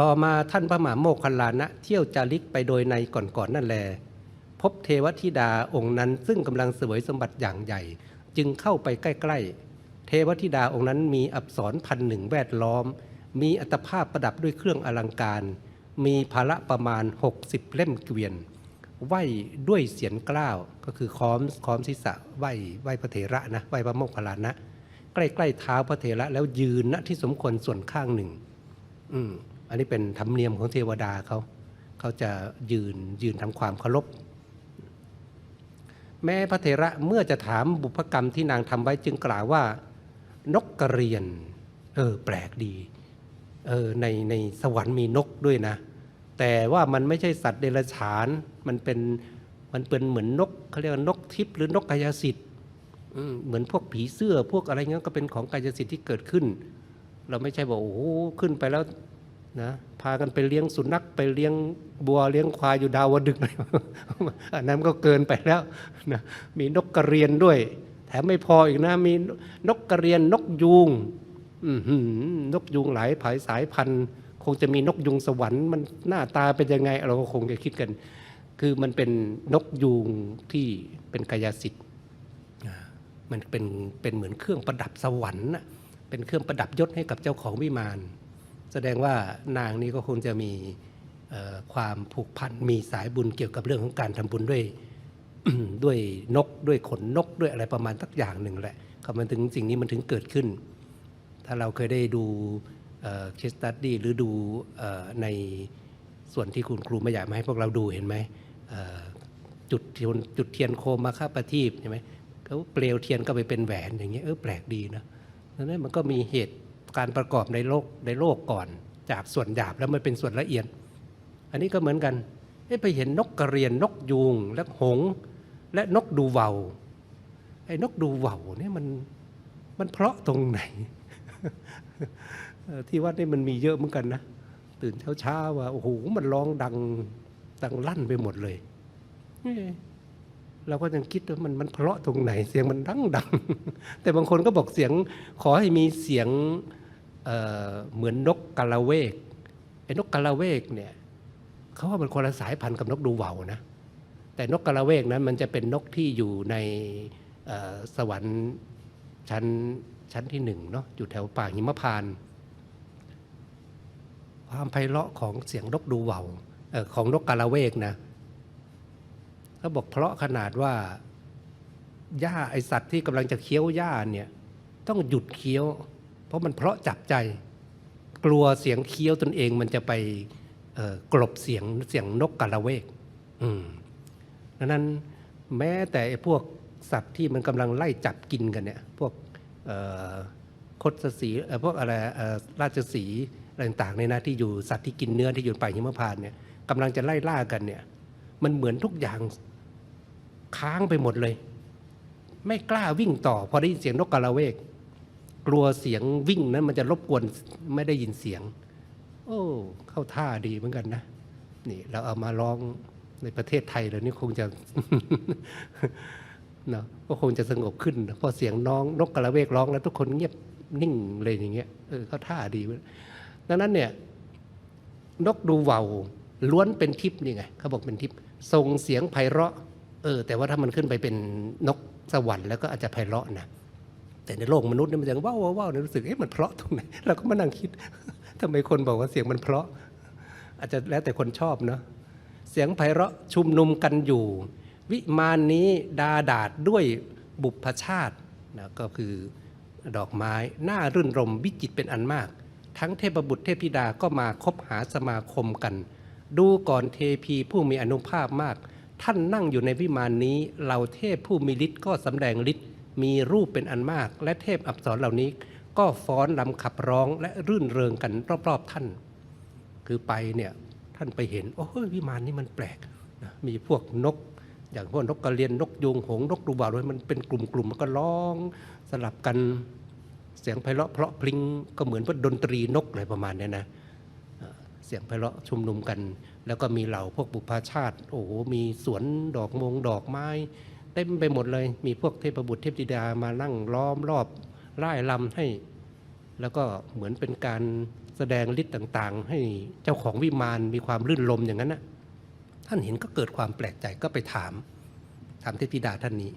ต่อมาท่านพระมหาโมคคัลลานะเที่ยวจาริกไปโดยในก่อนๆนั่นแล พบเทวธิดาองค์นั้นซึ่งกำลังเสวยสมบัติอย่างใหญ่ จึงเข้าไปใกล้ๆ เทวธิดาองค์นั้นมีอักษรพันหนึ่งแวดล้อม มีอัตภาพประดับด้วยเครื่องอลังการ มีภาระประมาณ 60 เล่มเกวียนไหวด้วยเสียงกล้าวก็คือค้อมค้อมศีรษะไหวไหวพระเถระนะไหวพระโมคคัลลานะ ใกล้ๆเท้าพระเถระแล้วยืนณที่สมควรส่วนข้างหนึ่ง อืม อันนี้เป็นธรรมเนียมของเทวดาเขาเขาจะยืนยืนทำความเคารพแม้พระเถระเมื่อจะถามบุพกรรมที่นางทำไว้จึงกล่าวว่า นกกระเรียน เออแปลกดีเออในในสวรรค์มีนกด้วยนะ แต่ว่ามันไม่ใช่สัตว์เดรัจฉานมันเป็นมันเป็นเหมือนนกเขาเรียกว่านกทิพย์หรือนกกายสิทธิ์เหมือนพวกผีเสื้อพวกอะไรเงี้ยก็เป็นของกายสิทธิ์ที่เกิดขึ้น เราไม่ใช่บอกโอ้โหขึ้นไปแล้ว นะพากันไปเลี้ยงสุนัขไปเลี้ยงบัวเลี้ยงควายอยู่ดาวดึกเลยอันนั้นก็เกินไปแล้วนะมีนกกระเรียนด้วย แถมไม่พออีกนะมีนกกระเรียนนกยูงนกยูงหลายผายสายพันธุ์ คงจะมีนกยูงสวรรค์มันหน้าตาเป็นยังไง เราก็คงจะคิดกัน คือมันเป็นนกยูงที่เป็นกายสิทธิ์มันเป็นเป็นเหมือนเครื่องประดับสวรรค์เป็นเครื่องประดับยศให้กับเจ้าของวิมาน แสดงว่านางนี้ก็คงจะมีความผูกพันมีสายบุญเกี่ยวกับเรื่องของการทำบุญด้วยด้วยนกด้วยขนนกด้วยอะไรประมาณสักอย่างหนึ่งแหละก็มันถึงสิ่งนี้มันถึงเกิดขึ้น ถ้าเราเคยได้ดูเคสตัดดี้หรือดูอในส่วนที่คุณครูไม่อยากมาให้พวกเราดูเห็นไหมจุดเทียนจุดเทียนโคมมาค่าประทีปใช่ไหมเขาเปลวเทียนก็ไปเป็นแหวนอย่างเงี้ยเออแปลกดีนะดังนั้นมันก็มีเหตุ การประกอบในโลกในโลกก่อน จากส่วนหยาบแล้วมันเป็นส่วนละเอียด อันนี้ก็เหมือนกันไปเห็นนกกระเรียนนกยูงและหงและนกดูเวาไอ้นกดูเวาเนี่ยมันมันเพราะตรงไหน ที่วัดนี่มันมีเยอะเหมือนกันนะตื่นเช้าๆว่าโอ้โหมันร้องดังดังลั่นไปหมดเลยเราก็ยังคิดว่ามันมันเพราะตรงไหน เสียงมันดังดังแต่บางคนก็บอกเสียง ขอให้มีเสียง เหมือนนกกาละเวกไอ้นกกาละเวกเนี่ยเขาว่ามันคนละสายพันธุ์กับนกดูเหวานะแต่นกกาละเวกนั้นมันจะเป็นนกที่อยู่ในสวรรค์ชั้นชั้นที่หนึ่งเนาะอยู่แถวป่าหิมพานความไพเราะของเสียงนกดูเหวาออของนกกาละเวกนะเขาบอกเพราะขนาดว่าหญ้าไอสัตว์ที่กำลังจะเคี้ยวหญ้าเนี่ยต้องหยุดเคี้ยว ราะมันเพราะจับใจ กลัวเสียงเคี้ยวตนเองมันจะไปกลบเสียงเสียงนกกาละเวกดังนั้นแม้แต่พวกสัตว์ที่มันกำลังไล่จับกินกันเนี่ย พวกคดสีพวกอะไรราชสีอะไรต่างๆในยนะที่อยู่สัตว์ที่กินเนื้อที่อยู่ป่าหิมพานเนี่ยกำลังจะไล่ล่ากันเนี่ย มันเหมือนทุกอย่างค้างไปหมดเลย ไม่กล้าวิ่งต่อ พอได้ยินเสียงนกกาละเวก กลัวเสียงวิ่งนั้นมันจะรบกวนไม่ได้ยินเสียง โอ้ เข้าท่าดีเหมือนกันนะ นี่เราเอามาร้องในประเทศไทยแล้วนี่คงจะเนาะก็คงจะสงบขึ้นพอเสียงน้องนกกระเวกร้องแล้วทุกคนเงียบนิ่งเลยอย่างเงี้ยเออเขาท่าดีเว้ยดังนั้นเนี่ยนกดูเว่าล้วนเป็นทิพย์นี่ไงเขาบอกเป็นทิพย์ส่งเสียงไพเราะ เออ แต่ว่าถ้ามันขึ้นไปเป็นนกสวรรค์แล้วก็อาจจะไพเราะนะ แต่ในโลกมนุษย์เนี่ยมันยังว้าวว้าวว้าวเนี่ยรู้สึกเอ๊ะมันเพราะตรงไหนเราก็มานั่งคิดทำไมคนบอกว่าเสียงมันเพราะ อาจจะแล้วแต่คนชอบเนาะเสียงไพเราะชุมนุมกันอยู่ วิมานนี้ดาดาดด้วยบุพชาตินะก็คือดอกไม้หน่ารื่นรมวิจิตเป็นอันมาก ทั้งเทพบุตรเทพธิดาก็มาคบหาสมาคมกัน ดูก่อนเทพีผู้มีอนุภาพมาก ท่านนั่งอยู่ในวิมานนี้เหล่าเทพผู้มีฤทธิ์ก็สำแดงฤทธิ์ มีรูปเป็นอันมาก และเทพอับสรเหล่านี้ ก็ฟ้อนลำขับร้องและรื่นเริงกันรอบๆท่าน คือไปเนี่ยท่านไปเห็น โอ้ยวิมานนี้มันแปลกนะมีพวกนก อย่างพวกนกกระเรียนนกยูงหงนกดูบ่าวด้วยมันเป็นกลุ่มๆมันก็ร้องสลับกันเสียงไพเราะเพราะพลิงก็เหมือนว่าดนตรีนกอะไรประมาณเนี้ยนะเสียงไพเราะชุมนุมกัน แล้วก็มีเหล่าพวกบุพชาติ โอ้โหมีสวนดอกมงดอกไม้ เต็มไปหมดเลย มีพวกเทพบุตรเทพธิดามานั่งล้อมรอบไล่ลำให้ แล้วก็เหมือนเป็นการแสดงฤทธิ์ต่าง ๆ ให้เจ้าของวิมานมีความรื่นรมอย่างนั้นนะท่านเห็นก็เกิดความแปลกใจก็ไปถาม ถามเทพธิดาท่านนี้